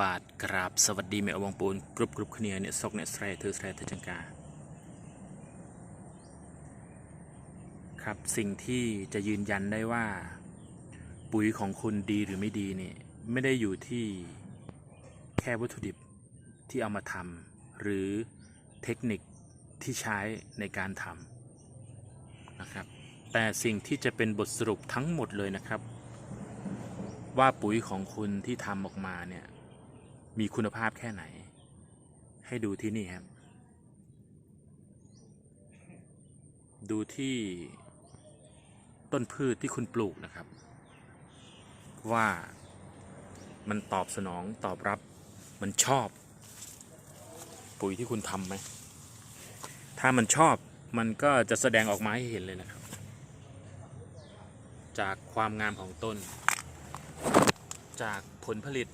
บาทกราบสวัสดีแม่อวงปูนกรุบกรุบขเนียเนี่ยซอกเนี่ยสไตรเธอสตรเธอจังกา ครับสิ่งที่จะยืนยันได้ว่า ปุ๋ยของคุณดีหรือไม่ดีเนี่ยไม่ได้อยู่ที่แค่วัตถุดิบที่เอามาทำหรือเทคนิคที่ใช้ในการทำนะครับ แต่สิ่งที่จะเป็นบทสรุปทั้งหมดเลยนะครับ ว่าปุ๋ยของคุณที่ทำออกมาเนี่ย มีคุณภาพแค่ไหน ให้ดูที่นี่ครับ ดูที่ต้นพืชที่คุณปลูกนะครับ ว่ามันตอบสนองตอบรับมันชอบ ปุ๋ยที่คุณทำไหม ถ้ามันชอบมันก็จะแสดงออกมาให้เห็นเลยนะครับ จากความงามของต้น จากผลผลิต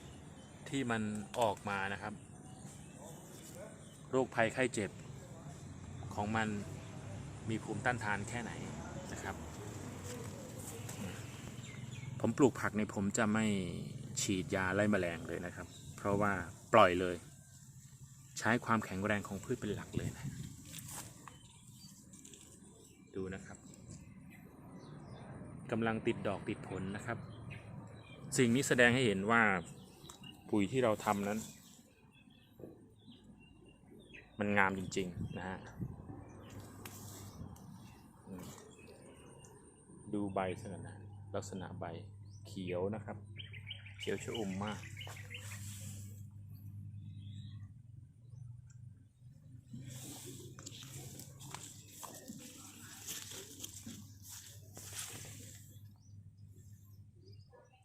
ที่มันออกมานะครับ โรคภัยไข้เจ็บของมันมีภูมิต้านทานแค่ไหนนะครับ ผมปลูกผักในผมจะไม่ฉีดยาไล่แมลงเลยนะครับ เพราะว่าปล่อยเลย ใช้ความแข็งแรงของพืชเป็นหลักเลยนะ ดูนะครับกำลังติดดอกติดผลนะครับ สิ่งนี้แสดงให้เห็นว่า ปุ๋ยที่เราทำนั้น มันงามจริง ๆ นะฮะ ดูใบสนนะลักษณะใบเขียวนะครับ เขียวชอุ่มมาก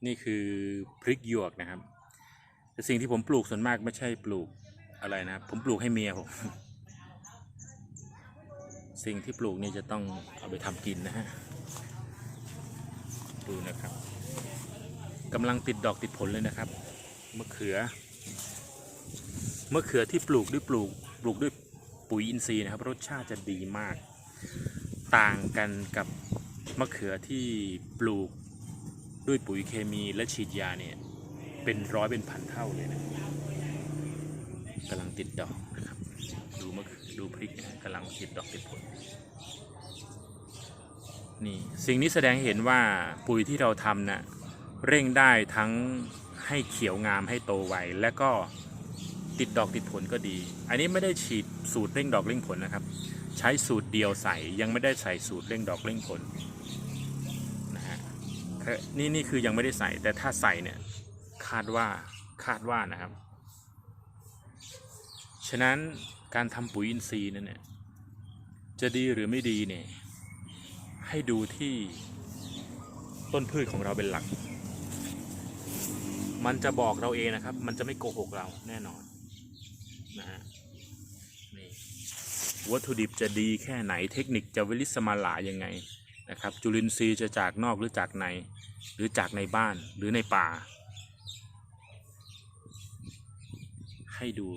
นี่คือพริกหยวกนะครับ แต่สิ่งที่ผมปลูกส่วนมากไม่ใช่ปลูกอะไรนะ ผมปลูกให้เมียผมสิ่งที่ปลูกนี่จะต้องเอาไปทำกินนะฮะดูนะครับกำลังติดดอกติดผลเลยนะครับมะเขือมะเขือที่ปลูกด้วยปลูกปลูกด้วยปุ๋ยอินทรีย์นะครับ รสชาติจะดีมาก ต่างกันกับมะเขือที่ปลูกด้วยปุ๋ยเคมีและฉีดยาเนี่ย เป็นร้อยเป็นพันเท่าเลยนะกำลังติดดอกนะครับ ดูมะดูพริกกำลังติดดอกติดผลนี่สิ่งนี้แสดงเห็นว่าปุ๋ยที่เราทำนะ่ะเร่งได้ทั้งให้เขียวงามให้โตไวและก็ติดดอกติดผลก็ดี อันนี้ไม่ได้ฉีดสูตรเร่งดอกเร่งผลนะครับ ใช้สูตรเดียวใส่ยังไม่ได้ใส่สูตรเร่งดอกเร่งผลนะฮะนี่นี่คือยังไม่ได้ใส่แต่ถ้าใส่เนี่ย คาดว่าคาดว่านะครับ ฉะนั้นการทำปุ๋ยอินทรีย์นั่นเนี่ยจะดีหรือไม่ดีเนี่ยให้ดูที่ต้นพืชของเราเป็นหลัก มันจะบอกเราเองนะครับ มันจะไม่โกหกเราแน่นอนนะฮะนี่วัตถุดิบจะดีแค่ไหนเทคนิคจะวิลิสมาลายังไงนะครับ จุลินทรีย์จะจากนอกหรือจากใน หรือจากในบ้านหรือในป่า ให้ดู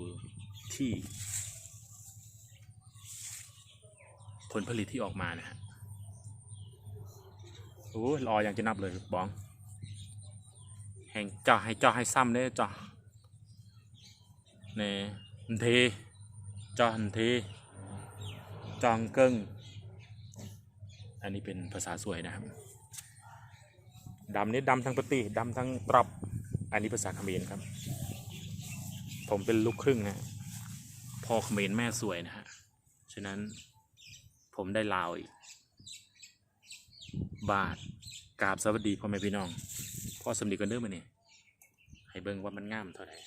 ที่ ผลผลิตที่ออกมานะฮะโอ้ยรออย่างจะนับเลยบ้องแห่งเจาะให้เจาะให้ซ้ำเนี่ยเจาะเน่หันเทเจาะันเทจองเกิ้งอันนี้เป็นภาษาสวยนะครับดำนี่ดำทั้งปฏิดำทั้งตรับ อันนี้ภาษาเขมรครับ ผมเป็นลูกครึ่งนะพ่อเขมรแม่สวยนะฮะ ฉะนั้นผมได้ลาวอีก บาทกราบสวัสดีพ่อแม่พี่น้อง พ่อสมดีกันเด้อมาเนี่ยให้เบิ่งว่ามันงามเท่าไหร่